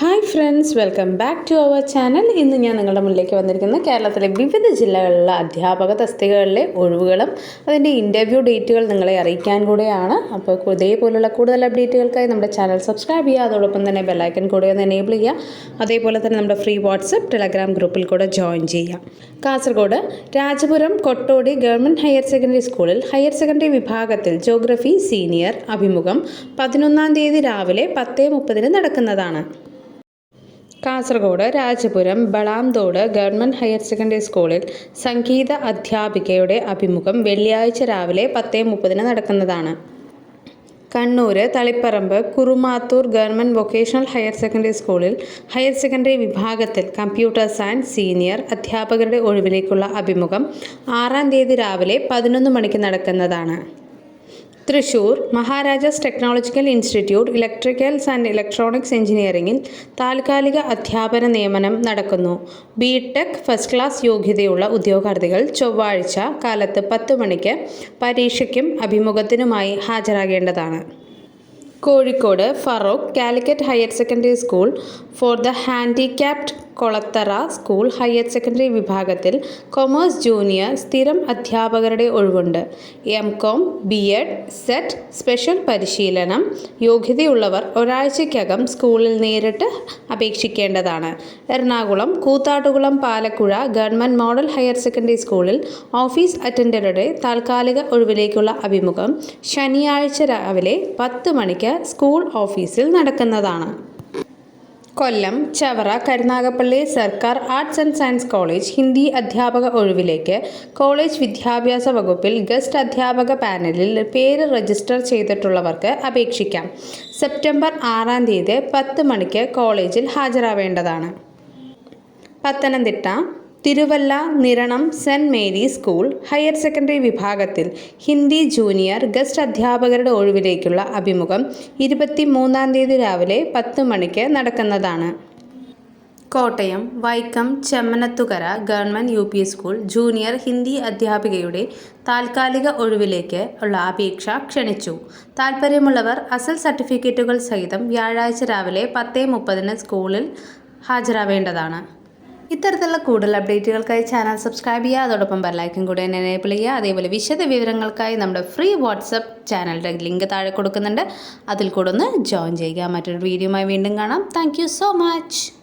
Hi friends welcome back to our channel. ഇന്ന് ഞാൻ നിങ്ങളുടെ മുന്നിലേക്ക് വന്നിരിക്കുന്ന കേരളത്തിലെ വിവിധ ജില്ലകളിലെ അധ്യാപക തസ്തികകളിലെ ഒഴിവുകളും അതിന്റെ ഇന്റർവ്യൂ ഡേറ്റുകൾ നിങ്ങളെ അറിയിക്കാൻ കൂടെയാണ്. അപ്പോൾ ഇതേപോലുള്ള കൂടുതൽ അപ്ഡേറ്റുകൾക്കായി നമ്മുടെ ചാനൽ സബ്സ്ക്രൈബ് ചെയ്യുക അതോടൊപ്പം തന്നെ ബെല്ലൈക്കൻ കൂടെ ഒന്ന് എനേബിൾ ചെയ്യുക അതേപോലെ തന്നെ നമ്മുടെ ഫ്രീ വാട്സപ്പ് ടെലഗ്രാം ഗ്രൂപ്പിൽ കൂടെ ജോയിൻ ചെയ്യുക. Kasaragod Rajapuram Kottodi government higher secondary സ്കൂളിൽ ഹയർ സെക്കൻഡറി വിഭാഗത്തിൽ ജോഗ്രഫി സീനിയർ അഭിമുഖം പതിനൊന്നാം തീയതി രാവിലെ പത്ത് മുപ്പതിന് നടക്കുന്നതാണ്. Kasaragod Rajapuram Balamthode government higher secondary സ്കൂളിൽ സംഗീത അധ്യാപികയുടെ അഭിമുഖം വെള്ളിയാഴ്ച രാവിലെ പത്തേ മുപ്പതിന് നടക്കുന്നതാണ്. Kannur Taliparamba Kurumathur government vocational higher secondary സ്കൂളിൽ ഹയർ സെക്കൻഡറി വിഭാഗത്തിൽ കമ്പ്യൂട്ടർ സയൻസ് സീനിയർ അധ്യാപകരുടെ ഒഴിവിലേക്കുള്ള അഭിമുഖം ആറാം തീയതി രാവിലെ പതിനൊന്ന് മണിക്ക് നടക്കുന്നതാണ്. Thrissur Maharajas technological institute electricals and electronics എഞ്ചിനീയറിംഗിൽ താൽക്കാലിക അധ്യാപന നിയമനം നടക്കുന്നു. ബി ടെക് ഫസ്റ്റ് ക്ലാസ് യോഗ്യതയുള്ള ഉദ്യോഗാർത്ഥികൾ ചൊവ്വാഴ്ച കാലത്ത് പത്ത് മണിക്ക് പരീക്ഷയ്ക്കും അഭിമുഖത്തിനുമായി ഹാജരാകേണ്ടതാണ്. Kozhikode Feroke Calicut higher secondary school for the handicapped Kolathara school higher secondary വിഭാഗത്തിൽ കൊമേഴ്സ് ജൂനിയർ സ്ഥിരം അധ്യാപകരുടെ ഒഴിവുണ്ട്. M Com B Ed SET special പരിശീലനം യോഗ്യതയുള്ളവർ ഒരാഴ്ചയ്ക്കകം സ്കൂളിൽ നേരിട്ട് അപേക്ഷിക്കേണ്ടതാണ്. Ernakulam Koothattukulam Palakuzha government model higher secondary സ്കൂളിൽ ഓഫീസ് അറ്റൻഡറുടെ താൽക്കാലിക ഒഴിവിലേക്കുള്ള അഭിമുഖം ശനിയാഴ്ച രാവിലെ പത്ത് മണിക്ക് സ്കൂൾ ഓഫീസിൽ നടക്കുന്നതാണ്. കൊല്ലം ചവറ കരുനാഗപ്പള്ളി സർക്കാർ arts and science college Hindi അധ്യാപക ഒഴിവിലേക്ക് കോളേജ് വിദ്യാഭ്യാസ വകുപ്പിൽ ഗസ്റ്റ് അധ്യാപക പാനലിൽ പേര് രജിസ്റ്റർ ചെയ്തിട്ടുള്ളവർക്ക് അപേക്ഷിക്കാം. സെപ്റ്റംബർ ആറാം തീയതി പത്ത് മണിക്ക് കോളേജിൽ ഹാജരാവേണ്ടതാണ്. Pathanamthitta Thiruvalla Niranam saint Mary school higher secondary വിഭാഗത്തിൽ ഹിന്ദി ജൂനിയർ ഗസ്റ്റ് അധ്യാപകരുടെ ഒഴിവിലേക്കുള്ള അഭിമുഖം ഇരുപത്തി മൂന്നാം തീയതി രാവിലെ പത്ത് മണിക്ക് നടക്കുന്നതാണ്. Kottayam Vaikom Chemmanathukara government U P school junior Hindi അധ്യാപികയുടെ താൽക്കാലിക ഒഴിവിലേക്ക് ഉള്ള അപേക്ഷ ക്ഷണിച്ചു. താൽപ്പര്യമുള്ളവർ അസൽ സർട്ടിഫിക്കറ്റുകൾ സഹിതം വ്യാഴാഴ്ച രാവിലെ പത്ത് മുപ്പതിന് സ്കൂളിൽ ഹാജരാവേണ്ടതാണ്. ഇത്തരത്തിലുള്ള കൂടുതൽ അപ്ഡേറ്റുകൾക്കായി ചാനൽ സബ്സ്ക്രൈബ് ചെയ്യുക. അതോടൊപ്പം ബെല്ലൈക്കും കൂടെ തന്നെ എനേബിൾ ചെയ്യുക. അതേപോലെ വിശദ വിവരങ്ങൾക്കായി നമ്മുടെ ഫ്രീ വാട്സപ്പ് ചാനലിന്റെ ലിങ്ക് താഴെ കൊടുക്കുന്നുണ്ട്. അതിൽ കൂടെ ഒന്ന് ജോയിൻ ചെയ്യുക. മറ്റൊരു വീഡിയോയുമായി വീണ്ടും കാണാം. Thank so much